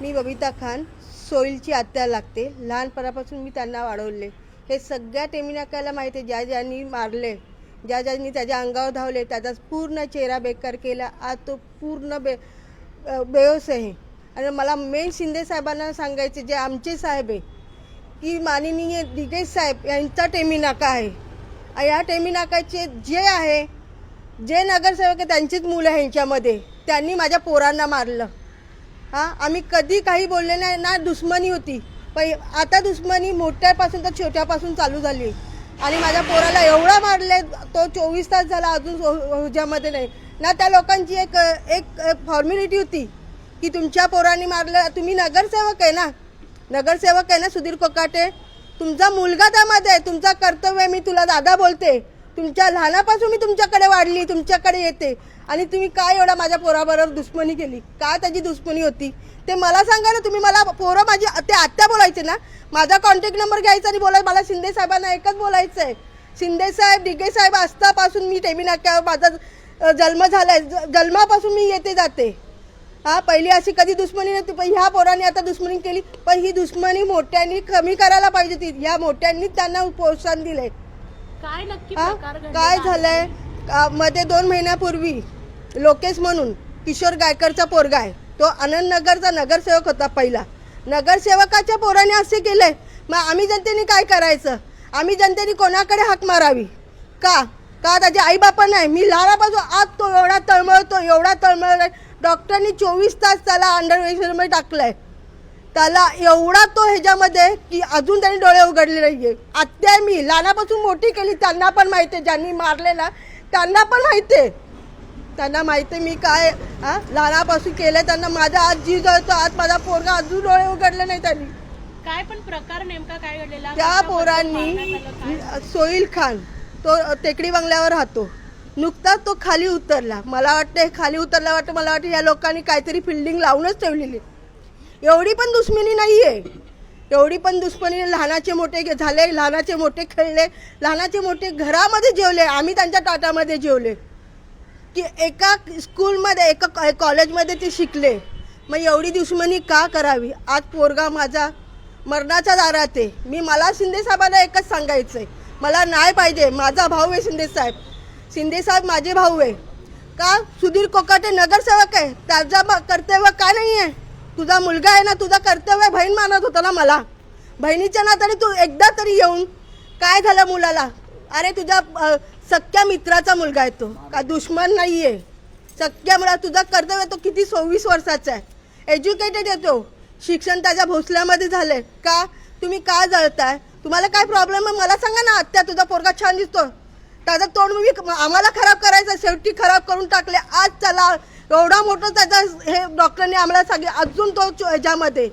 मी बबिता खान सोईलची आत्या लागते. लहानपणापासून मी त्यांना वाढवले. हे सगळ्या टेमिनाकाला माहिती आहे ज्या ज्यांनी मारले ज्या ज्यांनी त्याच्या अंगावर धावले त्याचा पूर्ण चेहरा बेकार केला. आज तो पूर्ण बे अ, आहे. आणि मला मेन शिंदे साहेबांना सांगायचे जे आमचे साहेब आहे की माननीय दिगेश साहेब यांचा टेमिनाका आहे. या टेमिनाकाचे जे आहे जे नगरसेवक आहे त्यांचीच मुलं आहे यांच्यामध्ये. त्यांनी माझ्या पोरांना मारलं. हां आम्ही कधी काही बोलले नाही ना दुश्मनी होती. पण आता दुश्मनी मोठ्यापासून तर छोट्यापासून चालू झाली. आणि माझ्या पोराला एवढा मारले तो चोवीस तास झाला अजून हो- ह्याच्यामध्ये नाही. ना त्या लोकांची एक एक फॉर्मॅलिटी होती की तुमच्या पोरांनी मारलं तुम्ही नगरसेवक आहे ना? नगरसेवक आहे ना सुधीर कोकाटे? तुमचा मुलगा त्यामध्ये आहे तुमचा कर्तव्य मी तुला दादा बोलते. तुमच्या लहानापासून मी तुमच्याकडे वाढली तुमच्याकडे येते. आणि तुम्ही काय एवढा माझ्या पोराबरोबर दुश्मनी केली? काय त्याची दुश्मनी होती? ते मला सांगा ना तुम्ही मला पोरं माझी ते आत्या बोलायचे ना? माझा कॉन्टॅक्ट नंबर घ्यायचा आणि बोलाय मला शिंदे साहेबांना एकच बोलायचं आहे शिंदे साहेब डिगे साहेब असतापासून मी टेमी नाक्यावर माझा जन्म झाला ज- जन्मापासून मी येते जाते. हा पहिली अशी कधी दुश्मनी नव्हती पण ह्या पोरांनी आता दुश्मनी केली. पण ही दुश्मनी मोठ्यांनी कमी करायला पाहिजे ती. ह्या मोठ्यांनीच त्यांना प्रोत्साहन दिलं आहे काय नक्की हा? प्रकार घडलेला काय आहे? झालंय? मध्ये दोन महिन्यापूर्वी लोकेश म्हणून किशोर गायकरचा पोरगा आहे. तो आनंदनगरचा नगरसेवक होता पहिला. नगरसेवकाच्या पोराने असे केलंय मग आम्ही जनतेने काय करायचं? आम्ही जनतेने कोणाकडे हाक मारावी? का? का त्याचे आईबापा नाही? मी लहानापासून आज तो एवढा तळमळतो एवढा तळमळ डॉक्टरांनी चोवीस तास त्याला अंडर टाकलाय. त्याला एवढा तो ह्याच्यामध्ये की अजून त्यांनी डोळे उघडले नाहीये. आत्या मी. लहानापासून मोठी केली त्यांना पण माहिती आहे. ज्यांनी मारले ना त्यांना पण माहिती आहे. त्यांना माहिती आहे मी काय हा? लहानापासून केलं त्यांना. माझा आज जीव जळतो. आज माझा पोरगा अजून डोळे उघडले नाही त्यांनी. काय पण प्रकार नेमका काय घडलेला? त्या पोरांनी? सोईल खान तो टेकडी बंगल्यावर राहतो. नुकताच तो खाली उतरला. मला वाटतं खाली उतरला वाटतं. मला वाटतं या लोकांनी काहीतरी फिल्डिंग लावूनच ठेवलेली एवढी पण दुश्मनी नाही आहे एवढी पण दुश्मनी लहानाचे मोठे झाले लहानाचे मोठे खेळले लहानाचे मोठे घरामध्ये जेवले आम्ही त्यांच्या ताटामध्ये जेवले. की एका स्कूलमध्ये एका कॉलेजमध्ये ते शिकले. मग एवढी दुश्मनी का करावी? आज पोरगा माझा मरणाच्या दारात आहे मी मला शिंदेसाहेबांना एकच सांगायचं आहे मला नाही पाहिजे. माझा भाऊ आहे शिंदेसाहेब शिंदेसाहेब माझे भाऊ आहे. का? सुधीर कोकाटे नगरसेवक आहे. त्याचा कर्तव्य का नाही आहे तुझा मुलगा आहे ना तुझा कर्तव्य बहीण मानत होता ना मला. बहिणीच्या नात्याने तू एकदा तरी येऊन काय झालं मुलाला? अरे तुझ्या सख्या मित्राचा मुलगा आहे तो. का दुश्मन नाही आहे सख्या मुला तुझा कर्तव्य तो किती सव्वीस वर्षाचा आहे? एज्युकेटेड येतो शिक्षण त्याच्या भोसल्यामध्ये झालंय. का? तुम्ही का जळताय? तुम्हाला काय प्रॉब्लेम आहे? मला सांगा ना आत्या तुझा पोरगा छान दिसतो त्याचं तोंड मी आम्हाला खराब करायचं शेवटी खराब करून टाकले आज चला एवढा मोठा त्याचा हे डॉक्टरने आम्हाला सांगितलं. अजून तो ह्याच्यामध्ये.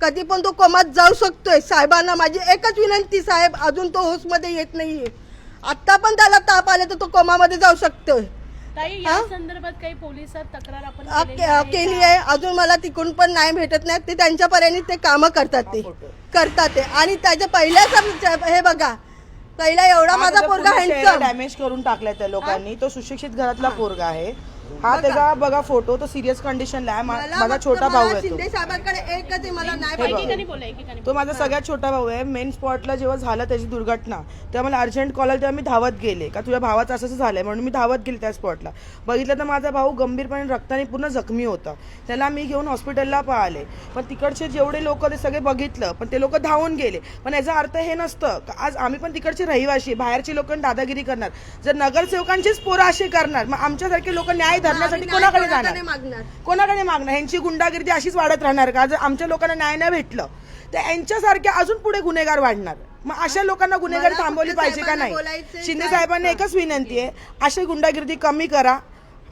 कधी पण तो कोमात जाऊ शकतोय. साहेबांना माझी एकच विनंती साहेब अजून तो होसमध्ये येत नाहीये. आत्ता पण त्याला ताप आले तर तो कोमामध्ये जाऊ शकतोय. ताई या हा? संदर्भात काही पोलिसात तक्रार आपण अ- केलेली आहे केली? आहे. अजून मला तिकडून पण नाही भेटत नाही. ते त्यांच्या पर्याने ते कामं करतात ते. करतात ते. आणि त्याच्या पहिल्या सम- हे बघा. पहिला एवढा माझा पोरगा हँडसम डॅमेज करून टाकलाय त्या लोकांनी. तो सुशिक्षित घरातला पोरगा आहे. हा त्याचा बघा फोटो तो सिरियस कंडिशनला आहे. मा- माझा छोटा भाऊ आहे शिंदे तो साहेबांकडे एकच आहे मला नाही हे पाहिजे बघ. एकीकडे बोला एकीकडे तो माझा सगळ्यात छोटा भाऊ आहे. मेन स्पॉटला जेव्हा झालं त्याची दुर्घटना तेव्हा मला अर्जंट कॉल आला तेव्हा मी धावत गेले. का तुझ्या भावाचं असं असं झालंय म्हणून मी धावत गेले त्या स्पॉटला बघितलं तर माझा भाऊ गंभीरपणे रक्ताने पूर्ण जखमी होता. त्याला मी घेऊन हॉस्पिटलला पळाले पण तिकडचे जेवढे लोक ते सगळे बघितलं पण ते लोक धावून गेले. पण याचा अर्थ हे नसतं. का आज आम्ही पण तिकडचे रहिवाशी बाहेरचे लोक दादागिरी करणार. जर नगरसेवकांचेच पोरं असे करणार मग आमच्यासारखे लोक न्याय धरण्यासाठी आम्ही कोणाकडे जाणार? कोणाकडे मागणार? ह्यांची गुंडागिरी अशीच वाढत राहणार का? जर आमच्या लोकांना न्याय नाही भेटलं तर यांच्यासारख्या अजून पुढे गुन्हेगार वाढणार. मग अशा लोकांना गुन्हेगार थांबवली पाहिजे का नाही? शिंदे साहेबांना एकच विनंती आहे अशी गुंडागिरी कमी करा.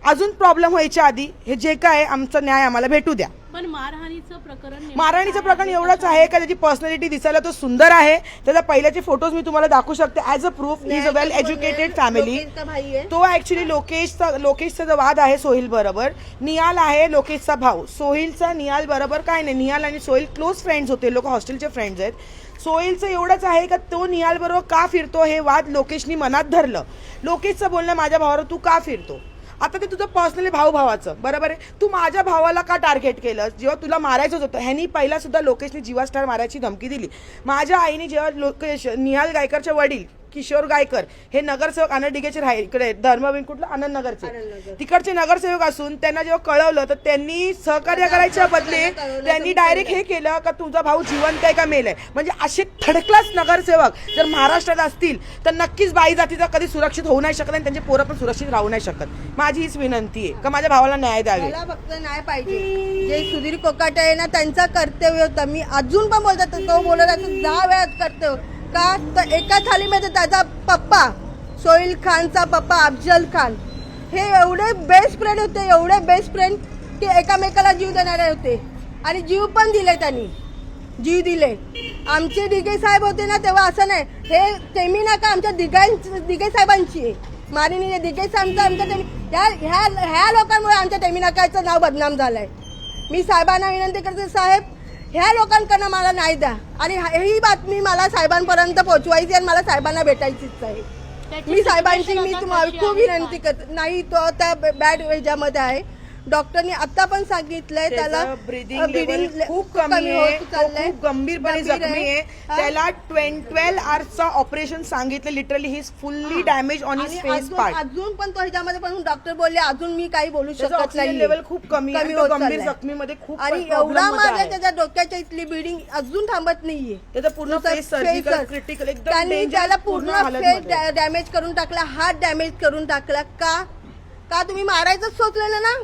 अजून प्रॉब्लेम व्हायच्या आधी हे जे काय आमचा न्याय आम्हाला भेटू द्या. पण मारहाणीचं प्रकरण? एवढंच आहे का त्याची पर्सनॅलिटी दिसायला तो सुंदर आहे? त्याचा पहिल्याचे फोटोज मी तुम्हाला दाखवू शकते. As a proof is a well educated family तो ऍक्च्युली लोकेशचा लोकेशचा जो वाद आहे सोहिल बरोबर निहाल आहे लोकेशचा भाऊ. सोहिलचा निहाल बरोबर काय नाही. निहाल आणि सोहिल क्लोज फ्रेंड्स होते लोक हॉस्टेलचे फ्रेंड्स आहेत. सोहिलचं एवढंच आहे का तो निहाल बरोबर का फिरतो हे वाद लोकेशनी मनात धरलं. लोकेशचं बोलणं माझ्या भावावर तू का फिरतो? आता ते तुझं पर्सनली भाऊ भावाचं बरोबर आहे? तू माझ्या भावाला का टार्गेट केलं जेव्हा तुला मारायचंच होतं ह्यांनी पहिला सुद्धा लोकेशने जीवा स्टार मारायची धमकी दिली. माझ्या आईने जेव्हा लोकेश निहाल गायकरचे वडील किशोर गायकर हे नगरसेवक आनंद डिगेचे राहिले इकडे धर्मवीर कुठलं? आनंद नगरचे तिकडचे नगरसेवक असून त्यांना जेव्हा कळवलं तर त्यांनी सहकार्य करायच्या बदले त्यांनी डायरेक्ट हे केलं का तुझा भाऊ जिवंत आहे का मेल आहे? म्हणजे असे थर्ड क्लास नगरसेवक. जर महाराष्ट्रात असतील तर नक्कीच बाई जातीचा कधी सुरक्षित होऊ नाही शकत आणि त्यांचे पोरं पण सुरक्षित राहू नाही शकत. माझी हीच विनंती आहे का माझ्या भावाला न्याय द्यावे? मला फक्त नाही पाहिजे. जे सुधीर कोकाटे आहे ना त्यांचं कर्तव्य होतं. मी अजून पण बोलतात तो बोलत दहा वेळात कर्तव्य. का? तर एका थालीमध्ये त्याचा पप्पा सोहिल खानचा पप्पा अफजल खान. हे एवढे बेस्ट फ्रेंड होते एवढे बेस्ट फ्रेंड की एकामेकाला जीव देणारे होते. आणि जीव पण दिले त्यांनी. जीव दिले. आमचे दिघे साहेब होते ना तेव्हा असं नाही. हे तेमी नका आमच्या दिघां दिघे साहेबांची आहे. माननीय दिघे साहेबांचं आमच्या तेमी ह्या ह्या ह्या लोकांमुळे आमच्या तेमी नाकाचं नाव बदनाम झालं आहे मी साहेबांना विनंती करते साहेब ह्या लोकांकडनं मला नाही द्या. आणि हा- बातमी मला साहेबांपर्यंत पोहोचवायची आणि मला साहेबांना भेटायचीच आहे. मी साहेबांची मी तुम्हाला खूप? विनंती करते. नाही तो त्या बॅड ह्याच्यामध्ये आहे. डॉक्टरनी आता पण सांगितलंय त्याला ब्रिदिंग खूप कमी आहे. खूप गंभीरपणे गंभीर जखमी आहे? त्याला ट्वेल्व आवर्सचा ऑपरेशन सांगितलं literally he. Fully damage on his face part अजून पण तो ह्याच्यामध्ये पण डॉक्टर बोलले अजून मी काही बोलू शकत नाही लेवल खूप कमी गंभीर. जखमीमध्ये खूप आणि एवढा आहे. त्याच्या डोक्याच्या इथली ब्लिडिंग अजून थांबत नाहीये. त्याचं पूर्ण फेस सर्जिकल क्रिटिकल त्यांनी त्याला पूर्ण. फेस डॅमेज करून टाकला हात डॅमेज करून टाकला. का? का तुम्ही मारायचंच सोचलेलं ना?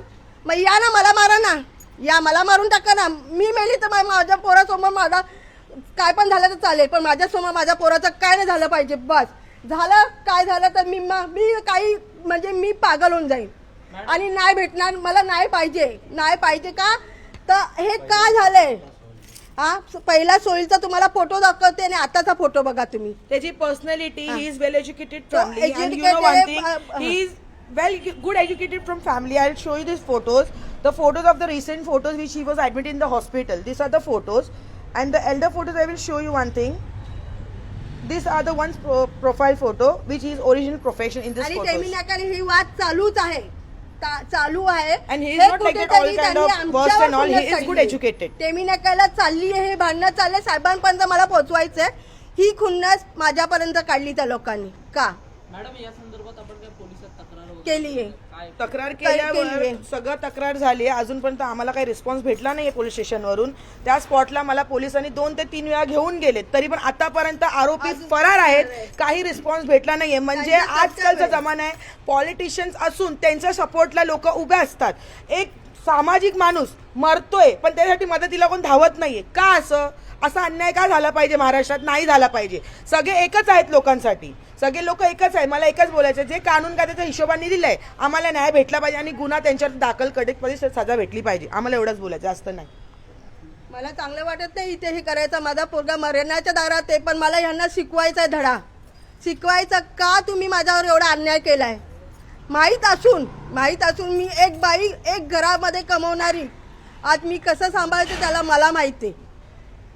मग या ना मला मारा ना. या मला मारून टाका ना. मी मेली तर मा- माझ्या पोरासमोर माझा काय पण झालं तर चालेल पण माझ्यासमोर माझ्या पोराचं काय नाही झालं पाहिजे बस. झालं काय झालं तर मी मा- मी काही म्हणजे मी पागल होऊन जाईल आणि नाही भेटणार मला नाही पाहिजे. नाही पाहिजे का? तर हे का झालंय? हा? पहिला सोयीचा तुम्हाला फोटो दाखवते आणि आताचा फोटो बघा तुम्ही. त्याची personality he. Is well educated uh, uh. He is well good educated from family I show you this photos the photos of the recent photos which he was admit in the hospital this are the photos and the elder photos I will show you one thing this are the one profile photo which is original profession in this आणि photos टेमिनाकडे ही वाद चालूच आहे. ता- चालू आहे. And he is हे not like that all kind of worst and all. He is good educated. टेमिनाकाला चालली आहे हे भांडणं चाललंय. साहेबांपर्यंत मला पोहोचवायचंय. ही खुन्नस माझ्यापर्यंत काढली त्या लोकांनी. का? मॅडम या संदर्भात आपण काय केली आहे. तक्रार केली केल्यावर आहे. सगळं तक्रार झाली आहे. अजूनपर्यंत आम्हाला काही रिस्पॉन्स भेटला नाहीये पोलीस स्टेशनवरून त्या स्पॉटला मला पोलिसांनी दोन ते तीन वेळा घेऊन गेले तरी पण आतापर्यंत आरोपी फरार आहेत. काही रिस्पॉन्स भेटला नाहीये. म्हणजे त्यांचं आजकालचा कर्तव्य. जमाना आहे. पॉलिटिशियन्स असून त्यांच्या सपोर्टला लोक उभे असतात. एक सामाजिक माणूस मरतोय पण त्यासाठी मदतीला कोण धावत नाहीये. का असं? असा अन्याय का झाला पाहिजे महाराष्ट्रात? नाही झाला पाहिजे. सगळे एकच आहेत लोकांसाठी. सगळे लोक एकच आहे मला एकच बोलायचं जे कानून कायद्याच्या हिशोबाने दिलंय आम्हाला न्याय भेटला पाहिजे आणि गुन्हा त्यांच्यावर दाखल कडक सजा भेटली पाहिजे. आम्हाला एवढंच बोलायचं जास्त नाही. मला चांगलं वाटत नाही इथे हे करायचं. माझा पोरगा मरण्याच्या दारात आहे पण मला ह्यांना शिकवायचा आहे धडा. शिकवायचा का तुम्ही माझ्यावर एवढा अन्याय केलाय? माहीत असून माहीत असून मी एक बाई एक घरामध्ये कमवणारी. आज मी कसं सांभाळते त्याला मला माहिती आहे.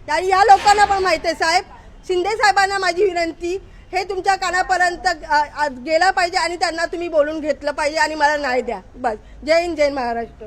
आणि या लोकांना पण माहिती आहे साहेब. शिंदे साहेबांना माझी विनंती हे तुमच्या कानापर्यंत गेलं पाहिजे आणि त्यांना तुम्ही बोलून घेतलं पाहिजे आणि मला नाही द्या. बस. जय हिंद जय महाराष्ट्र.